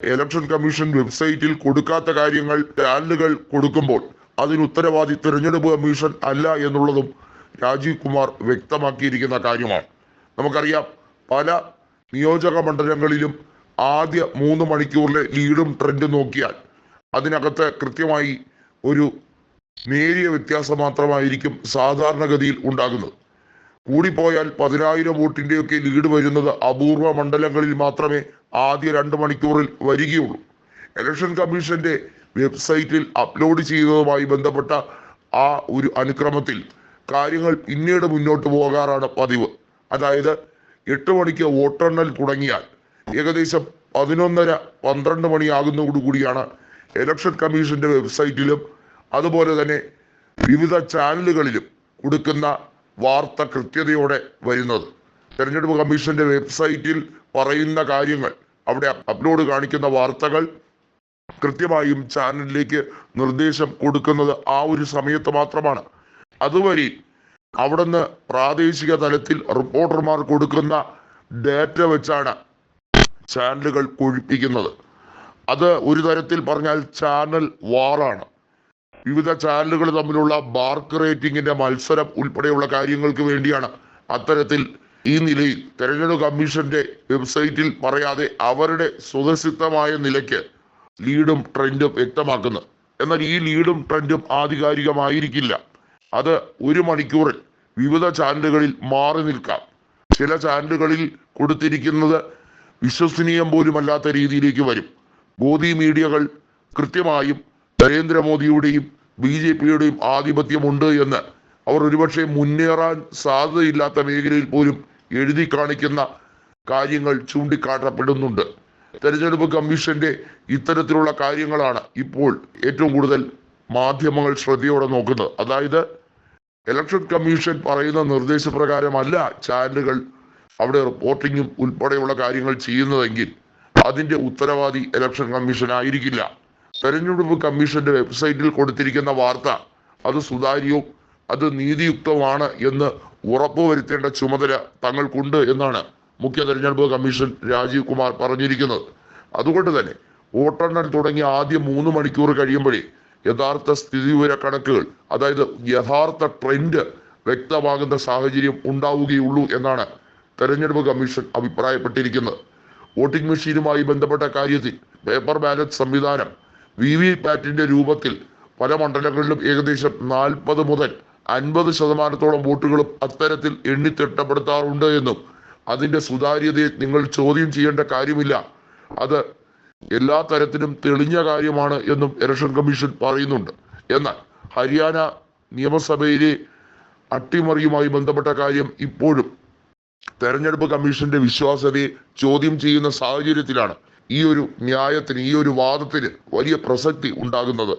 Election commission വെബ്സൈറ്റിൽ കൊടുക്കാത്ത കാര്യങ്ങൾ ചാനലുകൾ കൊടുക്കുമ്പോൾ അതിന് ഉത്തരവാദി തിരഞ്ഞെടുപ്പ് കമ്മീഷൻ അല്ല എന്നുള്ളതും രാജീവ് കുമാർ വ്യക്തമാക്കിയിരിക്കുന്ന കാര്യമാണ്. നമുക്കറിയാം പല നിയോജക മണ്ഡലങ്ങളിലും ആദ്യ മൂന്ന് മണിക്കൂറിലെ ലീഡും ട്രെൻഡും നോക്കിയാൽ അതിനകത്ത് കൃത്യമായി ഒരു നേരിയ വ്യത്യാസം മാത്രമായിരിക്കും സാധാരണഗതിയിൽ ഉണ്ടാകുന്നത്. കൂടിപ്പോയാൽ പതിനായിരം വോട്ടിന്റെയൊക്കെ ലീഡ് വരുന്നത് അപൂർവ മണ്ഡലങ്ങളിൽ മാത്രമേ ആദ്യ രണ്ട് മണിക്കൂറിൽ വരികയുള്ളൂ. ഇലക്ഷൻ കമ്മീഷന്റെ വെബ്സൈറ്റിൽ അപ്ലോഡ് ചെയ്തതുമായി ബന്ധപ്പെട്ട ആ ഒരു അനുക്രമത്തിൽ കാര്യങ്ങൾ പിന്നീട് മുന്നോട്ട് പോകാറാണ് പതിവ്. അതായത് എട്ട് മണിക്ക് വോട്ടെണ്ണൽ തുടങ്ങിയാൽ ഏകദേശം പതിനൊന്നര പന്ത്രണ്ട് മണിയാകുന്നതോടുകൂടിയാണ് ഇലക്ഷൻ കമ്മീഷന്റെ വെബ്സൈറ്റിലും അതുപോലെ തന്നെ വിവിധ ചാനലുകളിലും കൊടുക്കുന്ന വാർത്ത കൃത്യതയോടെ വരുന്നത്. തെരഞ്ഞെടുപ്പ് കമ്മീഷന്റെ വെബ്സൈറ്റിൽ പറയുന്ന കാര്യങ്ങൾ അവിടെ അപ്ലോഡ് കാണിക്കുന്ന വാർത്തകൾ കൃത്യമായും ചാനലിലേക്ക് നിർദ്ദേശം കൊടുക്കുന്നത് ആ ഒരു സമയത്ത് മാത്രമാണ്. അതുവഴി അവിടുന്ന് പ്രാദേശിക തലത്തിൽ റിപ്പോർട്ടർമാർ കൊടുക്കുന്ന ഡാറ്റ വെച്ചാണ് ചാനലുകൾ കൊഴിപ്പിക്കുന്നത്. അത് ഒരു തരത്തിൽ പറഞ്ഞാൽ ചാനൽ വാറാണ്. വിവിധ ചാനലുകൾ തമ്മിലുള്ള ബാർക്ക് റേറ്റിംഗിന്റെ മത്സരം ഉൾപ്പെടെയുള്ള കാര്യങ്ങൾക്ക് വേണ്ടിയാണ് അത്തരത്തിൽ ഈ നിലയിൽ തെരഞ്ഞെടുപ്പ് കമ്മീഷന്റെ വെബ്സൈറ്റിൽ പറയാതെ അവരുടെ സ്വതസിദ്ധമായ നിലയ്ക്ക് ലീഡും ട്രെൻഡും വ്യക്തമാക്കുന്നത്. എന്നാൽ ഈ ലീഡും ട്രെൻഡും ആധികാരികമായിരിക്കില്ല. അത് ഒരു മണിക്കൂറിൽ വിവിധ ചാനലുകളിൽ മാറി നിൽക്കാം. ചില ചാനലുകളിൽ കൊടുത്തിരിക്കുന്നത് വിശ്വസനീയം പോലുമല്ലാത്ത രീതിയിലേക്ക് വരും. ഗോദി മീഡിയകൾ കൃത്യമായും നരേന്ദ്രമോദിയുടെയും ബി ജെ പിയുടെയും ആധിപത്യമുണ്ട് എന്ന് അവർ ഒരുപക്ഷെ മുന്നേറാൻ സാധ്യതയില്ലാത്ത മേഖലയിൽ പോലും എഴുതി കാണിക്കുന്ന കാര്യങ്ങൾ ചൂണ്ടിക്കാട്ടപ്പെടുന്നുണ്ട്. തെരഞ്ഞെടുപ്പ് കമ്മീഷന്റെ ഇത്തരത്തിലുള്ള കാര്യങ്ങളാണ് ഇപ്പോൾ ഏറ്റവും കൂടുതൽ മാധ്യമങ്ങൾ ശ്രദ്ധയോടെ നോക്കുന്നത്. അതായത് ഇലക്ഷൻ കമ്മീഷൻ പറയുന്ന നിർദ്ദേശപ്രകാരമല്ല ചാനലുകൾ അവിടെ റിപ്പോർട്ടിങ്ങും ഉൾപ്പെടെയുള്ള കാര്യങ്ങൾ ചെയ്യുന്നതെങ്കിൽ അതിന്റെ ഉത്തരവാദി ഇലക്ഷൻ കമ്മീഷൻ ആയിരിക്കില്ല തെരഞ്ഞെടുപ്പ് കമ്മീഷന്റെ വെബ്സൈറ്റിൽ കൊടുത്തിരിക്കുന്ന വാർത്ത അത് സുതാര്യവും അത് നീതിയുക്തമാണ് എന്ന് ഉറപ്പുവരുത്തേണ്ട ചുമതല തങ്ങൾക്കുണ്ട് എന്നാണ് മുഖ്യ തെരഞ്ഞെടുപ്പ് കമ്മീഷൻ രാജീവ് കുമാർ പറഞ്ഞിരിക്കുന്നത്. അതുകൊണ്ട് തന്നെ വോട്ടെണ്ണൽ തുടങ്ങിയ ആദ്യ മൂന്ന് മണിക്കൂർ കഴിയുമ്പോഴേ യഥാർത്ഥ സ്ഥിതിവിവര കണക്കുകൾ അതായത് യഥാർത്ഥ ട്രെൻഡ് വ്യക്തമാകുന്ന സാഹചര്യം ഉണ്ടാവുകയുള്ളൂ എന്നാണ് തെരഞ്ഞെടുപ്പ് കമ്മീഷൻ അഭിപ്രായപ്പെട്ടിരിക്കുന്നത്. വോട്ടിംഗ് മെഷീനുമായി ബന്ധപ്പെട്ട കാര്യത്തിൽ പേപ്പർ ബാലറ്റ് സംവിധാനം വി വി പാറ്റിന്റെ രൂപത്തിൽ പല മണ്ഡലങ്ങളിലും ഏകദേശം നാൽപ്പത് മുതൽ അൻപത് ശതമാനത്തോളം വോട്ടുകളും അത്തരത്തിൽ എണ്ണിത്തിട്ടപ്പെടുത്താറുണ്ട് എന്നും അതിന്റെ സുതാര്യതയെ നിങ്ങൾ ചോദ്യം ചെയ്യേണ്ട കാര്യമില്ല. അത് എല്ലാ തരത്തിലും തെളിഞ്ഞ കാര്യമാണ് എന്നും ഇലക്ഷൻ കമ്മീഷൻ പറയുന്നുണ്ട്. എന്നാൽ ഹരിയാന നിയമസഭയിലെ അട്ടിമറിയുമായി ബന്ധപ്പെട്ട കാര്യം ഇപ്പോഴും തെരഞ്ഞെടുപ്പ് കമ്മീഷന്റെ വിശ്വാസ്യതയെ ചോദ്യം ചെയ്യുന്ന സാഹചര്യത്തിലാണ്. ഈ ഒരു ന്യായത്തിന് ഈ ഒരു വാദത്തിന് വലിയ പ്രസക്തി ഉണ്ടാകുന്നത്.